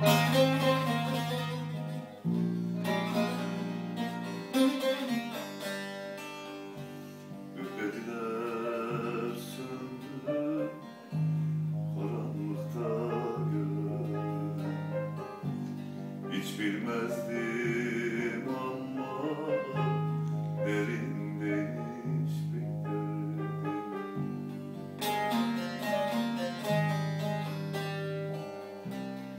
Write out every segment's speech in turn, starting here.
Música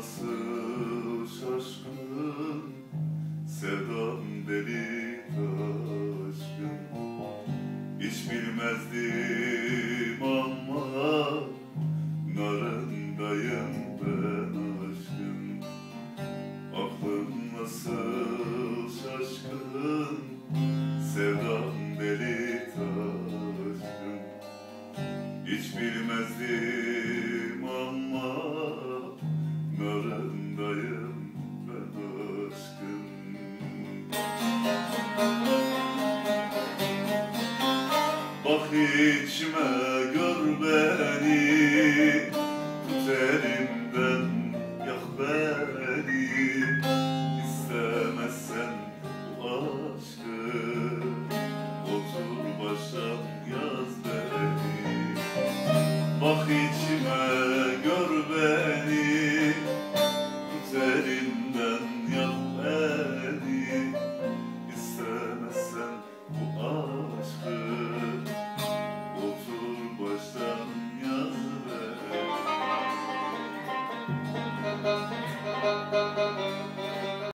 nasıl şaşkın Sevdan deli taşkın. Hiç bilmezdim ama Narındayım ben aşkın. Aklın nasıl şaşkın Sevdan deli taşkın. Hiç bilmezdim ama narındayım ben aşkın Bak içime gör beni. Tut elimden yak beni. İstemezsen bu aşkı Otur baştan yaz beni. Bak içime